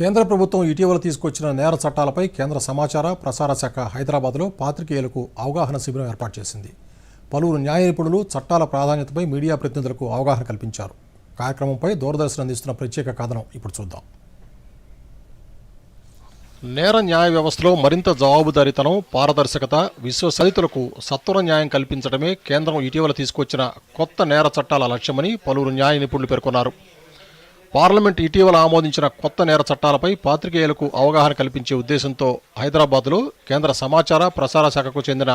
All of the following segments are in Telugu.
కేంద్ర ప్రభుత్వం ఇటీవల తీసుకొచ్చిన నేర చట్టాలపై కేంద్ర సమాచార ప్రసార శాఖ హైదరాబాద్లో పాత్రికేయులకు అవగాహన శిబిరం ఏర్పాటు చేసింది. పలువురు న్యాయ నిపుణులు చట్టాల ప్రాధాన్యతపై మీడియా ప్రతినిధులకు అవగాహన కల్పించారు. కార్యక్రమంపై దూరదర్శన్ అందిస్తున్న ప్రత్యేక కథనం ఇప్పుడు చూద్దాం. నేర న్యాయ వ్యవస్థలో మరింత జవాబుదారీతనం పారదర్శకత విశ్వసరితులకు సత్వర న్యాయం కల్పించడమే కేంద్రం ఇటీవల తీసుకొచ్చిన కొత్త నేర చట్టాల లక్ష్యమని పలువురు న్యాయ నిపుణులు పేర్కొన్నారు. పార్లమెంట్ ఇటీవల ఆమోదించిన కొత్త నేర చట్టాలపై పాత్రికేయులకు అవగాహన కల్పించే ఉద్దేశంతో హైదరాబాద్లో కేంద్ర సమాచార ప్రసార శాఖకు చెందిన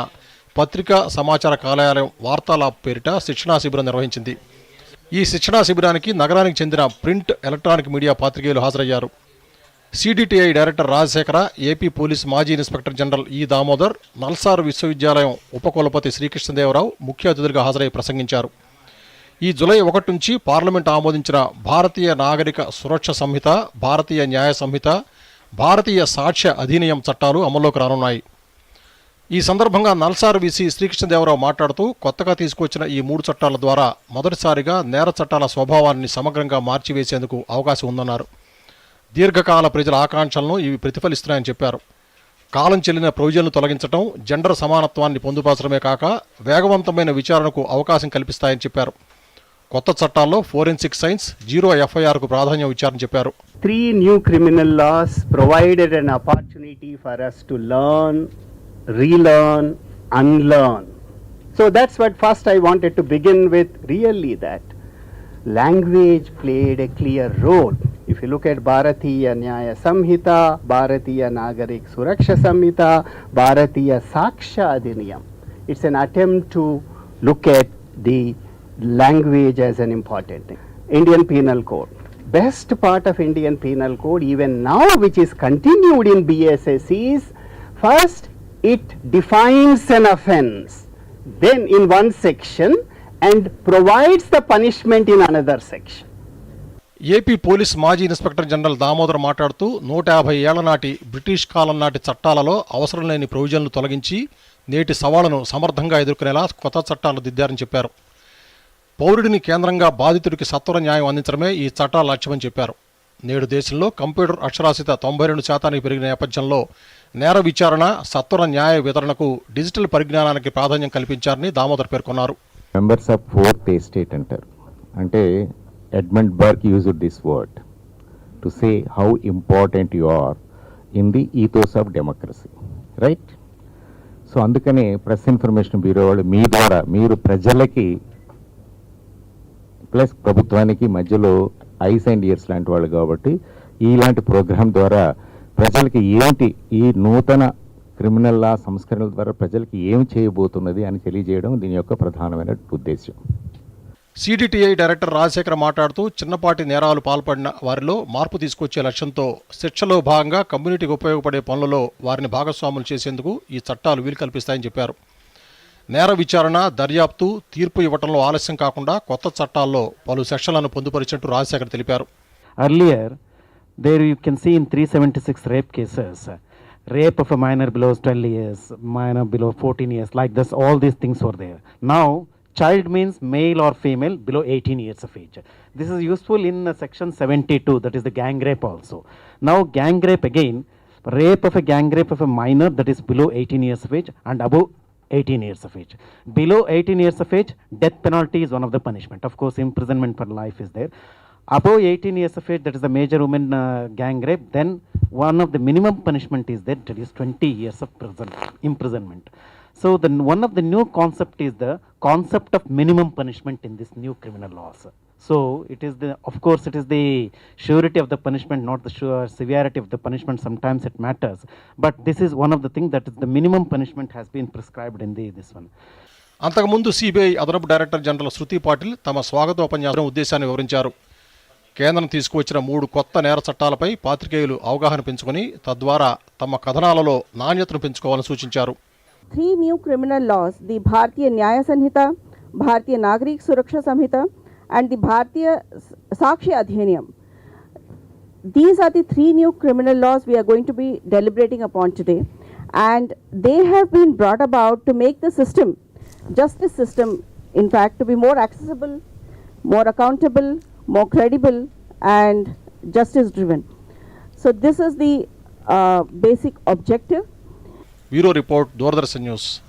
పత్రికా సమాచార కార్యాలయం వార్తాలాబ్ పేరిట శిక్షణా శిబిరం నిర్వహించింది. ఈ శిక్షణా శిబిరానికి నగరానికి చెందిన ప్రింట్ ఎలక్ట్రానిక్ మీడియా పాత్రికేయులు హాజరయ్యారు. CDTI director Rajasekhara AP police మాజీ inspector general E Damodar NALSAR విశ్వవిద్యాలయం ఉపకులపతి శ్రీకృష్ణదేవరావు ముఖ్య అతిథులుగా హాజరై ప్రసంగించారు. ఈ జులై ఒకటి నుంచి పార్లమెంట్ ఆమోదించిన భారతీయ నాగరిక సురక్ష సంహిత భారతీయ న్యాయ సంహిత భారతీయ సాక్ష్య అధినియం చట్టాలు అమల్లోకి రానున్నాయి. ఈ సందర్భంగా నల్సార్ విసి శ్రీకృష్ణదేవరావు మాట్లాడుతూ కొత్తగా తీసుకొచ్చిన ఈ మూడు చట్టాల ద్వారా మొదటిసారిగా నేర చట్టాల స్వభావాన్ని సమగ్రంగా మార్చివేసేందుకు అవకాశం ఉందన్నారు. దీర్ఘకాల ప్రజల ఆకాంక్షలను ఇవి ప్రతిఫలిస్తున్నాయని చెప్పారు. కాలం చెల్లిన ప్రొవిజన్లు తొలగించడం జెండర్ సమానత్వాన్ని పొందుపరచడమే కాక వేగవంతమైన విచారణకు అవకాశం కల్పిస్తాయని చెప్పారు. కొత్త చట్టాల్లో ఫోరెన్సిక్ సైన్స్ జీరో ఎఫ్ఐఆర్కు ప్రాధాన్యం ఇచ్చారని చెప్పారు. Three new criminal laws provided an opportunity for us to learn relearn unlearn so that's what first I wanted to begin with really that language played a clear role if you look at Bharatiya Nyaya Sanhita Bharatiya Nagarik Suraksha Sanhita Bharatiya Sakshya Adhiniyam it's an attempt to look at the language as an important thing. Indian Penal Code. Best part of Indian Penal Code, even now, which is continued in BSS, is first it defines an offence, then in one section, and provides the punishment in another section. AP police మాజీ ఇన్స్పెక్టర్ జనరల్ దామోదర్ మాట్లాడుతూ నూట యాభై ఏళ్ళ నాటి బ్రిటిష్ కాలం నాటి చట్టాలలో అవసరం లేని ప్రొవిజన్లు తొలగించి నేటి సవాళ్ళను సమర్థంగా ఎదుర్కొనేలా కొత్త చట్టాలు దిద్దారని చెప్పారు పౌరుడిని కేంద్రంగా బాధితుడికి సత్వర న్యాయం అందించడమే ఈ చట్టాల లక్ష్యమని చెప్పారు. నేడు దేశంలో కంప్యూటర్ అక్షరాస్యత తొంభై రెండు శాతానికి పెరిగిన నేపథ్యంలో నేర విచారణ సత్వర న్యాయ వితరణకు డిజిటల్ పరిజ్ఞానానికి ప్రాధాన్యం కల్పించారని దామోదర్ పేర్కొన్నారు. మెంబర్స్ ఆఫ్ ఫోర్త్ ఎస్టేట్ అంటారు. అంటే Edmund Burke used this word to say how important you are in the ethos of democracy right so అందుకనే ప్రెస్ ఇన్ఫర్మేషన్ బ్యూరో వాళ్ళు మీ ద్వారా మీరు ప్రజలకి ప్లస్ ప్రభుత్వానికి మధ్యలో ఐస్ అండ్ ఇయర్స్ లాంటి వాళ్ళు కాబట్టి ఇలాంటి ప్రోగ్రాం ద్వారా ప్రజలకి ఏంటి ఈ నూతన క్రిమినల్ లా సంస్కరణల ద్వారా ప్రజలకి ఏం చేయబోతున్నది అని తెలియజేయడం దీని యొక్క ప్రధానమైన ఉద్దేశం సిడిటిఐ డైరెక్టర్ రాజశేఖర్ మాట్లాడుతూ చిన్నపాటి నేరాలు పాల్పడిన వారిలో మార్పు తీసుకొచ్చే లక్ష్యంతో శిక్షలో భాగంగా కమ్యూనిటీకి ఉపయోగపడే పనులలో వారిని భాగస్వాములు చేసేందుకు ఈ చట్టాలు వీలు కల్పిస్తాయని చెప్పారు. నేర విచారణ దర్యాప్తు తీర్పు ఇవ్వటంలో ఆలస్యం కాకుండా కొత్త చట్టాల్లో పలు సెక్షన్లను పొందుపరిచినట్టు రాజశేఖర్ తెలిపారు. Earlier there you can see in three seventy six rape cases rape of minor below twelve years minor below fourteen years like thus all these things for there now child means male or female below eighteen years of age this is useful in section seventy two that is the gang rape also now gang rape again rape of a gang rape of a minor that is below eighteen years of age and above 18 years of age. Below 18 years of age, death penalty is one of the punishment. Of course, imprisonment for life is there. Above 18 years of age, that is the major woman uh, gang rape, then one of the minimum punishment is there, that is 20 years of prison, imprisonment. So, the, one of the new concept is the concept of minimum punishment in this new criminal laws. So, it is the, of course, it is the surety of the punishment, not the sure severity of the punishment. Sometimes it matters, but this is one of the things that is the minimum punishment has been prescribed in the this one. అంతకుముందు సిబిఐ అదనపు డైరెక్టర్ జనరల్ శృతి పాటిల్ తమ స్వాగతోపన్యాసం ఉద్దేశాన్ని వివరించారు కేంద్రం తీసుకువచ్చిన మూడు కొత్త నేర చట్టాలపై పాత్రికేయులు అవగాహన పెంచుకొని తద్వారా తమ కథనాలలో నాణ్యతను పెంచుకోవాలని సూచించారు three new criminal laws the Bharatiya Nyaya Sanhita, Bharatiya Nagarik Suraksha Samhita, and the Bharatiya Sakshi Adhyanam. These are the three new criminal laws we are going to be deliberating upon today. And they have been brought about to make the system, justice system, in fact, to be more accessible, more accountable, more credible, and justice driven. So, this is the uh, basic objective. Bureau Report, Doordarshan News.